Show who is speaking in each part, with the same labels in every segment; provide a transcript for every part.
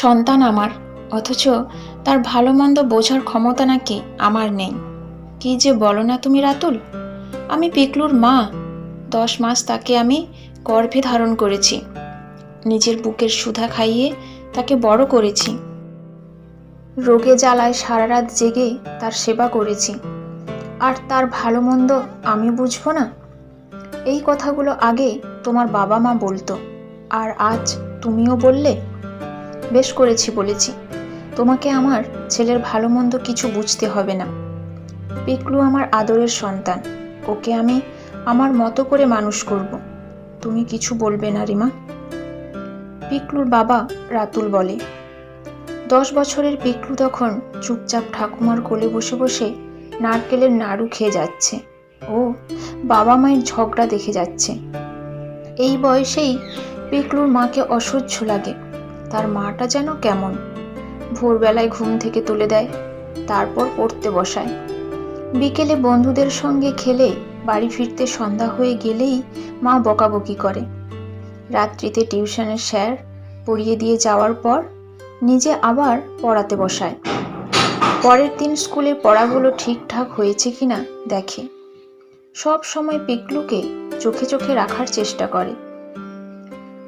Speaker 1: সন্তান আমার, অথচ তার ভালো মন্দ বোঝার ক্ষমতা নাকি আমার নেই। কি যে বলো না তুমি রাতুল? আমি পিকলুর মা। দশ মাস তাকে আমি গর্ভে ধারণ করেছি। নিজের বুকের সুধা খাইয়ে তাকে বড় করেছি। রোগে জ্বালায় সারা রাত জেগে তার সেবা করেছি। আর তার ভালো মন্দ আমি বুঝব না? এই কথাগুলো আগে তোমার বাবা মা বলতো, আর আজ তুমিও বললে বেশ করেছি বলেছি। তোমাকে আমার ছেলের ভালো মন্দ কিছু বুঝতে হবে না। পিকলু আমার আদরের সন্তান। ওকে আমি আমার মতো করে মানুষ করব। তুমি কিছু বলবে না, রিমা। পিকলুর বাবা রাতুল বলে। দশ বছরের পিকলু তখন চুপচাপ ঠাকুমার কোলে বসে বসে নারকেলের নাড়ু খেয়ে যাচ্ছে। ও বাবা মায়ের ঝগড়া দেখে যাচ্ছে। এই বয়সেই পিকলুর মাকে অসহ্য লাগে। তার মাটা যেন কেমন। ভোরবেলায় ঘুম থেকে তুলে দেয়, তারপর পড়তে বসায়। বিকেলে বন্ধুদের সঙ্গে খেলে বাড়ি ফিরতে সন্ধ্যা হয়ে গেলেই মা বকাবকি করে। রাত্রিতে টিউশনের স্যার পড়িয়ে দিয়ে যাওয়ার পর নিজে আবার পড়াতে বসায়। পরের দিন স্কুলের পড়াগুলো ঠিকঠাক হয়েছে কিনা দেখে। সব সময় পিকলুকে চোখে চোখে রাখার চেষ্টা করে।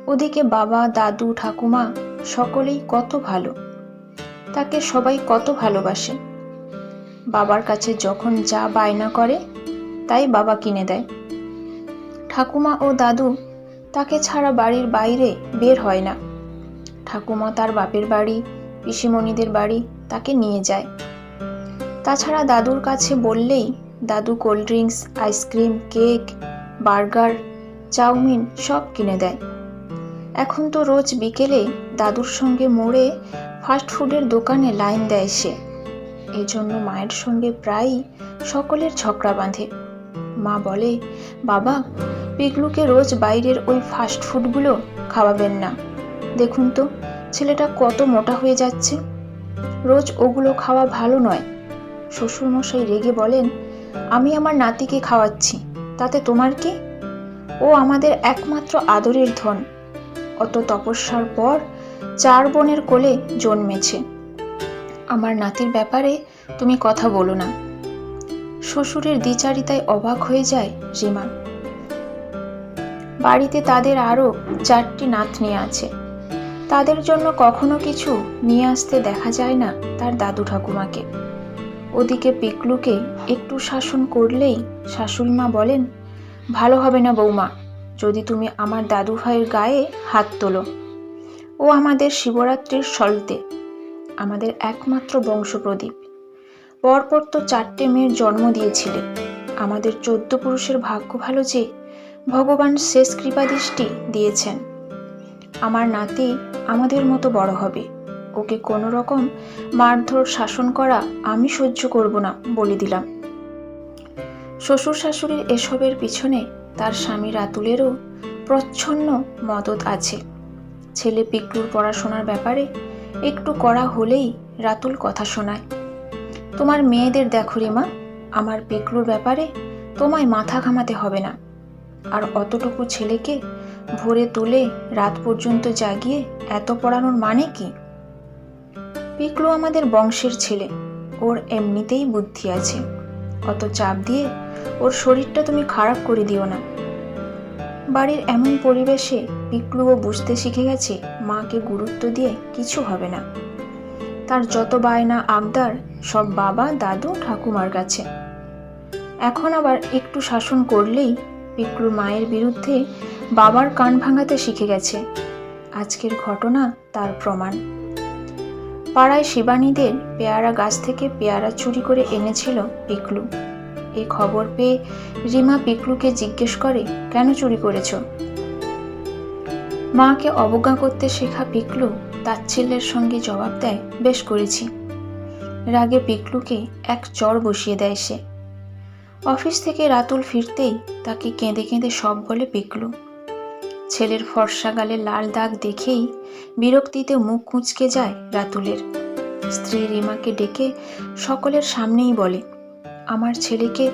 Speaker 1: ওদিকে বাবা, দাদু, ঠাকুমা সকলেই কত ভালো, তাকে সবাই কত ভালোবাসে। বাবার কাছে যখন যা বায়না করে, তাই বাবা কিনে দেয়। ঠাকুমা ও দাদু তাকে ছাড়া বাড়ির বাইরে বের হয় না। ঠাকুমা তার বাপের বাড়ি, পিসিমণিদের বাড়ি তাকে নিয়ে যায়। তাছাড়া দাদুর কাছে বললেই দাদু cold drinks, ice cream, cake, burger, chowmein সব কিনে দেয়। এখন তো রোজ বিকেলে দাদুর সঙ্গে মোড়ে ফাস্ট ফুডের দোকানে লাইন দেয় সে। এজন্য মায়ের সঙ্গে প্রায়ই সকলের ঝগড়া বাঁধে। মা বলে, বাবা পিগলুকে রোজ বাইরের ওই ফাস্ট ফুডগুলো খাওয়াবেন না। দেখুন তো, ছেলেটা কত মোটা হয়ে যাচ্ছে। রোজ ওগুলো খাওয়া ভালো নয়। শ্বশুরমশাই রেগে বলেন, আমি আমার নাতিকে খাওয়াচ্ছি, তাতে তোমার কি? ও আমাদের একমাত্র আদরের ধন। অত তপস্যার পর চার বোনের কোলে জন্মেছে। আমার নাতির ব্যাপারে তুমি কথা বলো না। শ্বশুরের দ্বিচারিতায় অবাক হয়ে যায় রিমা। বাড়িতে তাদের আরও চারটি নাতনি আছে। তাদের জন্য কখনো কিছু নিয়ে আসতে দেখা যায় না তার দাদু ঠাকুমাকে। ওদিকে পিকলুকে একটু শাসন করলেই শাশুড়ি মা বলেন, ভালো হবে না বৌমা, যদি তুমি আমার দাদু ভাইয়ের গায়ে হাত তোলো। ও আমাদের শিবরাত্রির সলতে আমাদের একমাত্র বংশপ্রদীপ। পরপর তো চারটে মেয়ের জন্ম দিয়েছিলে। আমাদের চোদ্দ পুরুষের ভাগ্য ভালো যে ভগবান শেষ কৃপাদৃষ্টি দিয়েছেন। আমার নাতি আমাদের মতো বড় হবে। ওকে কোনো রকম মারধর শাসন করা আমি সহ্য করব না বলে দিলাম। শ্বশুর শাশুড়ির এসবের পিছনে তার স্বামী রাতুলেরও প্রচ্ছন্ন মদত আছে। ছেলে পিকলুর পড়াশোনার ব্যাপারে একটু করা হলেই রাতুল কথা শোনায়। তোমার মেয়েদের দেখো রিমা আমার পিকলুর ব্যাপারে তোমায় মাথা ঘামাতে হবে না। আর অতটুকু ছেলেকে ভোরে তুলে রাত পর্যন্ত জাগিয়ে এত পড়ানোর মানে কি? পিকলু আমাদের বংশের ছেলে, ওর এমনিতেই বুদ্ধি আছে। অত চাপ দিয়ে ওর শরীরটা তুমি খারাপ করে দিও না। বাড়ির এমন পরিবেশে পিকলুও বুঝতে শিখে গেছে মাকে গুরুত্ব দিয়ে কিছু হবে না। তার যত বায়না, আবদার, সব বাবা, দাদু, ঠাকুমার কাছে। এখন আবার একটু শাসন করলেই পিকলু মায়ের বিরুদ্ধে বাবার কান ভাঙাতে শিখে গেছে। আজকের ঘটনা তার প্রমাণ। পাড়ায় শিবানীদের পেয়ারা গাছ থেকে পেয়ারা চুরি করে এনেছিল পিকলু এই খবর পেয়ে রিমা পিকলুকে জিজ্ঞেস করে, কেন চুরি করেছ? মাকে অবজ্ঞা করতে শেখা পিকলু তাচ্ছিল্যের সঙ্গে জবাব দেয়, বেশ করেছি। রাগে পিকলুকে এক চর বসিয়ে দেয় সে। অফিস থেকে রাতুল ফিরতেই তাকে কেঁদে কেঁদে সব বলে পিকলু। ছেলের ফর্সা গালে লাল দাগ দেখেই বিরক্তিতে মুখ কুঁচকে যায় রাতুলের। স্ত্রী রিমাকে ডেকে সকলের সামনেই বলে, আমার ছেলেকে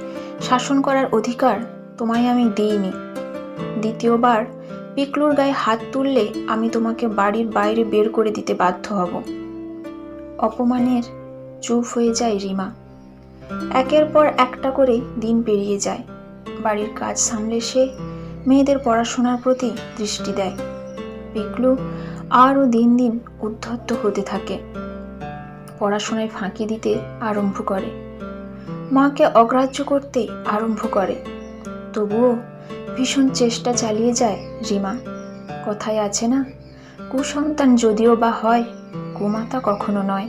Speaker 1: শাসন করার অধিকার তোমায় আমি দিইনি। দ্বিতীয়বার পিকলুর গায়ে হাত তুললে আমি তোমাকে বাড়ির বাইরে বের করে দিতে বাধ্য হব। অপমানের চুপ হয়ে যায় রিমা। একের পর একটা করে দিন পেরিয়ে যায়। বাড়ির কাজ সামলে সে মেয়েদের পড়াশোনার প্রতি দৃষ্টি দেয়। পিকলু আরও দিন দিন উদ্ধত্ত হতে থাকে। পড়াশোনায় ফাঁকি দিতে আরম্ভ করে। মাকে অগ্রাহ্য করতে আরম্ভ করে। তবুও ভীষণ চেষ্টা চালিয়ে যায়, রিমা। কথায় আছে না, কুসন্তান যদিও বা হয় কুমাতা কখনো নয়।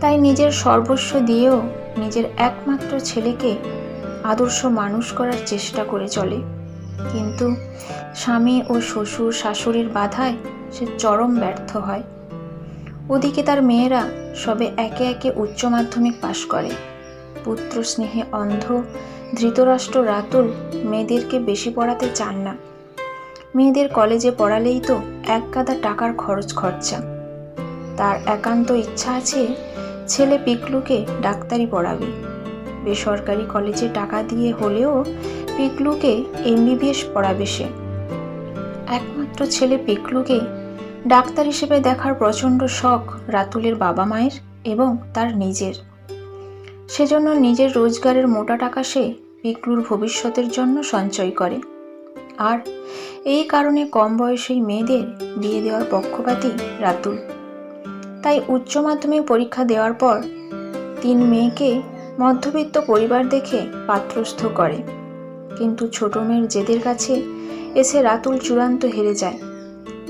Speaker 1: তাই নিজের সর্বস্ব দিয়েও নিজের একমাত্র ছেলেকে আদর্শ মানুষ করার চেষ্টা করে চলে। কিন্তু স্বামী ও শ্বশুর শাশুড়ির বাধায় সে চরম ব্যর্থ হয়। ওদিকে তার মেয়েরা সবে একে একে উচ্চ মাধ্যমিক পাশ করে। পুত্র স্নেহে অন্ধ ধৃতরাষ্ট্র রাতুল মেয়েদেরকে বেশি পড়াতে চান না। মেয়েদের কলেজে পড়ালেই তো এক গাদা টাকার খরচ খরচা। তার একান্ত ইচ্ছা আছে ছেলে পিকলুকে ডাক্তারি পড়াবে। বেসরকারি কলেজে টাকা দিয়ে হলেও পিকলুকে এমবিবিএস পড়াবে সে। একমাত্র ছেলে পিকলুকে ডাক্তার হিসেবে দেখার প্রচণ্ড শখ রাতুলের বাবা মায়ের এবং তার নিজের। সেজন্য নিজের রোজগারের মোটা টাকা সে পিকলুর ভবিষ্যতের জন্য সঞ্চয় করে। আর এই কারণে কম বয়সী মেয়েদের বিয়ে দেওয়ার পক্ষপাতী রাতুল। তাই উচ্চ মাধ্যমিক পরীক্ষা দেওয়ার পর তিন মেয়েকে মধ্যবিত্ত পরিবার দেখে পাত্রস্থ করে। কিন্তু ছোট মেয়ের জেদের কাছে এসে রাতুল চূড়ান্ত হেরে যায়।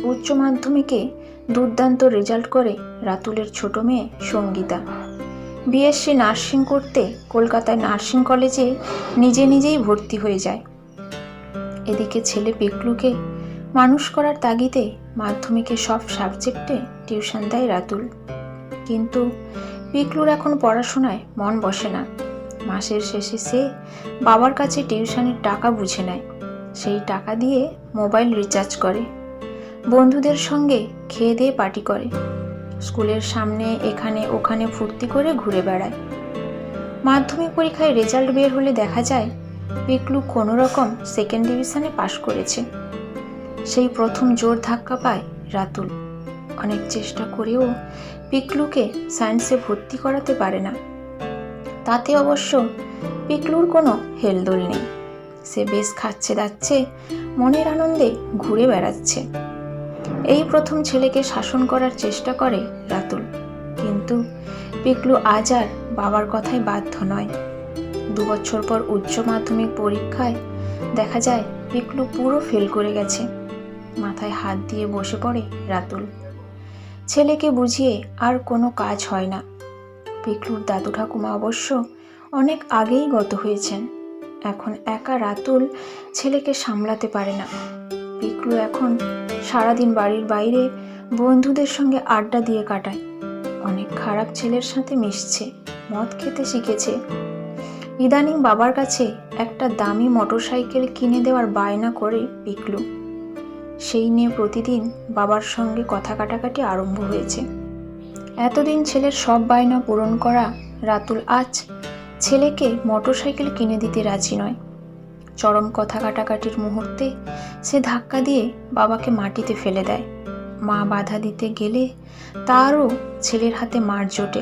Speaker 1: উচ্চ মাধ্যমিকে দুর্দান্ত রেজাল্ট করে রাতুলের ছোট মেয়ে সঙ্গীতা। বিএসসি নার্সিং করতে কলকাতায় নার্সিং কলেজে নিজে নিজেই ভর্তি হয়ে যায়। এদিকে ছেলে পিকলুকে মানুষ করার তাগিদে মাধ্যমিকে সব সাবজেক্টে টিউশন দেয় রাতুল। কিন্তু পিকলুর এখন পড়াশোনায় মন বসে না। মাসের শেষে সে বাবার কাছে টিউশনের টাকা বুঝে নেয়। সেই টাকা দিয়ে মোবাইল রিচার্জ করে। বন্ধুদের সঙ্গে খেয়ে দিয়ে পার্টি করে। স্কুলের সামনে, এখানে, ওখানে ফুর্তি করে ঘুরে বেড়ায়। মাধ্যমিক পরীক্ষায় রেজাল্ট বের হলে দেখা যায়, পিকলু কোনো রকম সেকেন্ড ডিভিশনে পাশ করেছে। সেই প্রথম জোর ধাক্কা পায় রাতুল। অনেক চেষ্টা করেও পিকলুকে সায়েন্সে ভর্তি করাতে পারে না। তাতে অবশ্য পিকলুর কোনো হেলদোল নেই। সে বেশ খাচ্ছে দাচ্ছে মনের আনন্দে ঘুরে বেড়াচ্ছে। এই প্রথম ছেলেকে শাসন করার চেষ্টা করে রাতুল। কিন্তু পিকলু আজ আর বাবার কথায় বাধ্য নয়। দু বছর পর উচ্চ মাধ্যমিক পরীক্ষায় দেখা যায় পিকলু পুরো ফেল করে গেছে। মাথায় হাত দিয়ে বসে পড়ে রাতুল। ছেলেকে বুঝিয়ে আর কোনো কাজ হয় না। পিকলুর দাদু ঠাকুমা অবশ্য অনেক আগেই গত হয়েছেন। এখন একা রাতুল ছেলেকে সামলাতে পারে না। পিকলু এখন সারাদিন বাড়ির বাইরে বন্ধুদের সঙ্গে আড্ডা দিয়ে কাটায়। অনেক খারাপ ছেলের সাথে মিশছে, মদ খেতে শিখেছে। ইদানিং বাবার কাছে একটা দামি মোটরসাইকেল কিনে দেওয়ার বায়না করে পিকলু সেই নিয়ে প্রতিদিন বাবার সঙ্গে কথা কাটাকাটি আরম্ভ হয়েছে। এতদিন ছেলের সব বায়না পূরণ করা রাতুল আজ ছেলেকে মোটরসাইকেল কিনে দিতে রাজি নয়। চরম কথা কাটাকাটির মুহূর্তে সে ধাক্কা দিয়ে বাবাকে মাটিতে ফেলে দেয়। মা বাধা দিতে গেলে তারও ছেলের হাতে মার জোটে।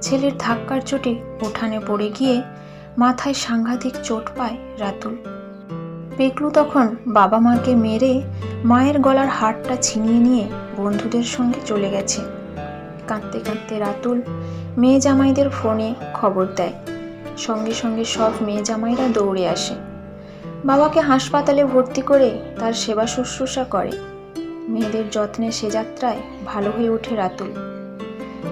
Speaker 1: ছেলের ধাক্কার চোটে উঠানে পড়ে গিয়ে মাথায় সাংঘাতিক চোট পায় রাতুল। পেকলু তখন বাবা মাকে মেরে মায়ের গলার হারটা ছিনিয়ে নিয়ে বন্ধুদের সঙ্গে চলে গেছে। কাঁদতে কাঁদতে রাতুল মেয়ে জামাইদের ফোনে খবর দেয়। সঙ্গে সঙ্গে সব মেয়ে জামাইরা দৌড়ে আসে। বাবাকে হাসপাতালে ভর্তি করে তার সেবা শুশ্রূষা করে। মেয়েদের যত্নে সে যাত্রায় ভালো হয়ে ওঠে রাতুল।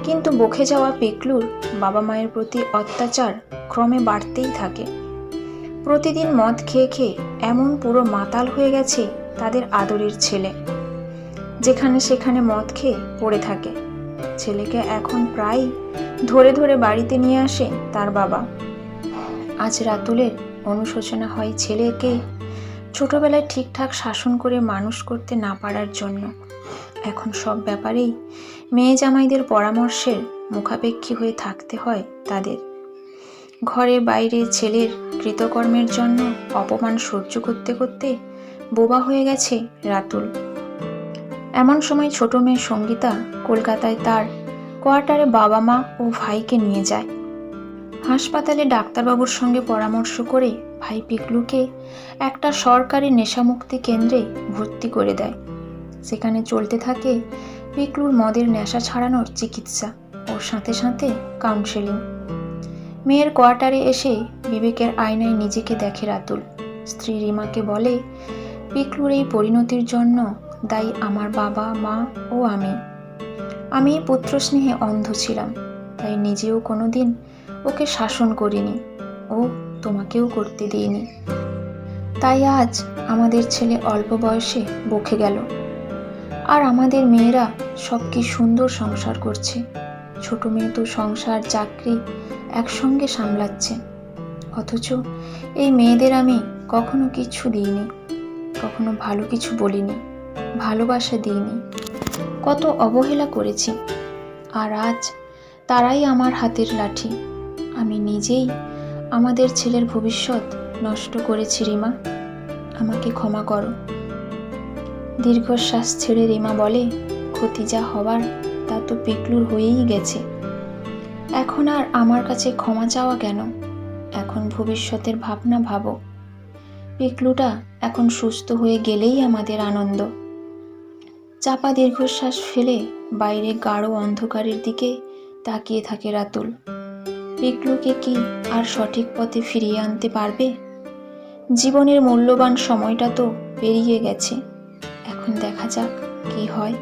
Speaker 1: কিন্তু বকে যাওয়া পেকলুর বাবা মায়ের প্রতি অত্যাচার ক্রমে বাড়তেই থাকে। প্রতিদিন মদ খেয়ে খেয়ে এমন পুরো মাতাল হয়ে গেছে তাদের আদরের ছেলে। যেখানে সেখানে মদ খেয়ে পড়ে থাকে। ছেলেকে এখন প্রায় ধরে ধরে বাড়িতে নিয়ে আসে তার বাবা। আজ রাতুলের অনুশোচনা হয় ছেলেকে ছোটবেলায় ঠিকঠাক শাসন করে মানুষ করতে না পারার জন্য। এখন সব ব্যাপারেই মেয়ে জামাইদের পরামর্শের মুখাপেক্ষী হয়ে থাকতে হয় তাদের। ঘরে বাইরে ছেলের কৃতকর্মের জন্য অপমান সহ্য করতে করতে বোবা হয়ে গেছে রাতুল। এমন সময় ছোট মেয়ে সঙ্গীতা কলকাতায় তার কোয়ার্টারে বাবা মা ও ভাইকে নিয়ে যায়। হাসপাতালে ডাক্তারবাবুর সঙ্গে পরামর্শ করে ভাই পিকলুকে একটা সরকারি নেশামুক্তি কেন্দ্রে ভর্তি করে দেয়। সেখানে চলতে থাকে পিকলুর মদের নেশা ছাড়ানোর চিকিৎসা ওর সাথে সাথে কাউন্সেলিং মেয়ের কোয়ার্টারে এসে বিবেকের আয়নায় নিজেকে দেখে রাতুল। স্ত্রী রিমাকে বলে, পিকলুর এই পরিণতির জন্য দায়ী আমার বাবা, মা ও আমি। আমি পুত্র স্নেহে অন্ধ ছিলাম, তাই নিজেও কোনোদিন ওকে শাসন করিনি ও তোমাকেও করতে দিইনি। তাই আজ আমাদের ছেলে অল্প বয়সে বকে গেল। আর আমাদের মেয়েরা সব কি সুন্দর সংসার করছে। ছোট মেয়ে তো সংসার, চাকরি একসঙ্গে সামলাচ্ছে। অথচ এই মেয়েদের আমি কখনো কিছু দিইনি, কখনো ভালো কিছু বলিনি, ভালোবাসা দিইনি। কত অবহেলা করেছি। আর আজ তারাই আমার হাতের লাঠি। আমি নিজেই আমাদের ছেলের ভবিষ্যৎ নষ্ট করেছি, রিমা। আমাকে ক্ষমা করো। দীর্ঘশ্বাস ছেড়ে রিমা বলে, ক্ষতি যা হবার, তা তো পিকলুর হয়েই গেছে। এখন আর আমার কাছে ক্ষমা চাওয়া কেন? এখন ভবিষ্যতের ভাবনা ভাবো। পিকলুটা এখন সুস্থ হয়ে গেলেই আমাদের আনন্দ। চাপা দীর্ঘশ্বাস ফেলে বাইরে গাঢ় অন্ধকারের দিকে তাকিয়ে থাকে রাতুল। পিকলুকে কি আর সঠিক পথে ফিরিয়ে আনতে পারবে? জীবনের মূল্যবান সময়টা তো পেরিয়ে গেছে। এখন দেখা যাক কি হয়।